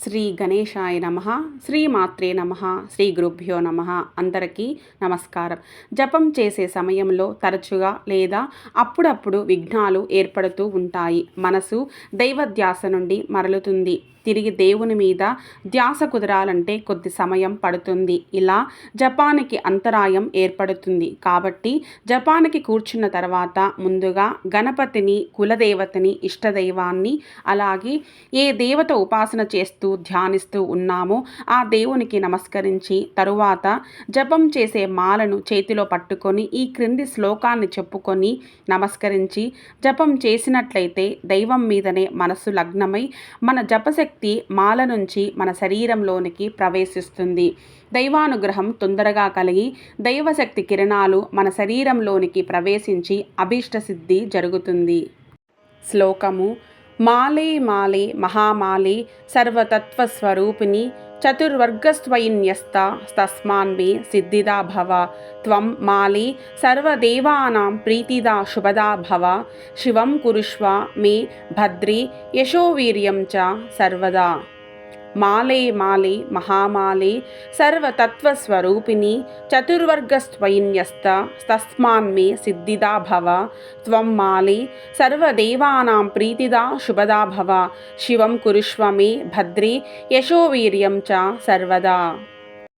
శ్రీ గణేశాయ నమ శ్రీమాత్రే నమ శ్రీ గురుభ్యో నమ అందరికీ నమస్కారం. జపం చేసే సమయంలో తరచుగా లేదా అప్పుడప్పుడు విఘ్నాలు ఏర్పడుతూ ఉంటాయి. మనసు దైవధ్యాస నుండి మరలుతుంది. తిరిగి దేవుని మీద ధ్యాస కుదరాలంటే కొద్ది సమయం పడుతుంది. ఇలా జపానికి అంతరాయం ఏర్పడుతుంది. కాబట్టి జపానికి కూర్చున్న తర్వాత ముందుగా గణపతిని కులదేవతని ఇష్టదైవాన్ని అలాగే ఏ దేవత ఉపాసన చేస్తూ ధ్యానిస్తూ ఉన్నామో. ఆ దేవునికి నమస్కరించి తరువాత జపం చేసే మాలను చేతిలో పట్టుకొని ఈ క్రింది శ్లోకాన్ని చెప్పుకొని నమస్కరించి జపం చేసినట్లయితే దైవం మీదనే మనస్సు లగ్నమై మన జపశక్తి మాల నుంచి మన శరీరంలోనికి ప్రవేశిస్తుంది. దైవానుగ్రహం తొందరగా కలిగి దైవశక్తి కిరణాలు మన శరీరంలోనికి ప్రవేశించి అభీష్ట సిద్ధి జరుగుతుంది. శ్లోకము మాలే మాలే మహామాలే సర్వతత్వస్వరూపిణి చతుర్వర్గస్వయిన్యస్త తస్మాన్ మే సిద్ధిదా భవ. త్వం మాలే సర్వదేవానాం ప్రీతిదా శుభదా భవ. శివం కురుష్వ మే భద్రే యశోవీర్యం చ సర్వదా. మాలే మాలే మహామాలే సర్వతత్వస్వరూపిణి చతుర్వర్గస్వయిన్యస్త తస్మాన్మే సిద్ధిదా భవ. త్వం మాలే సర్వదేవానాం ప్రీతిదా శుభదా భవ. శివం కురుష్వ మే భద్రే యశోవీర్యం చ సర్వదా.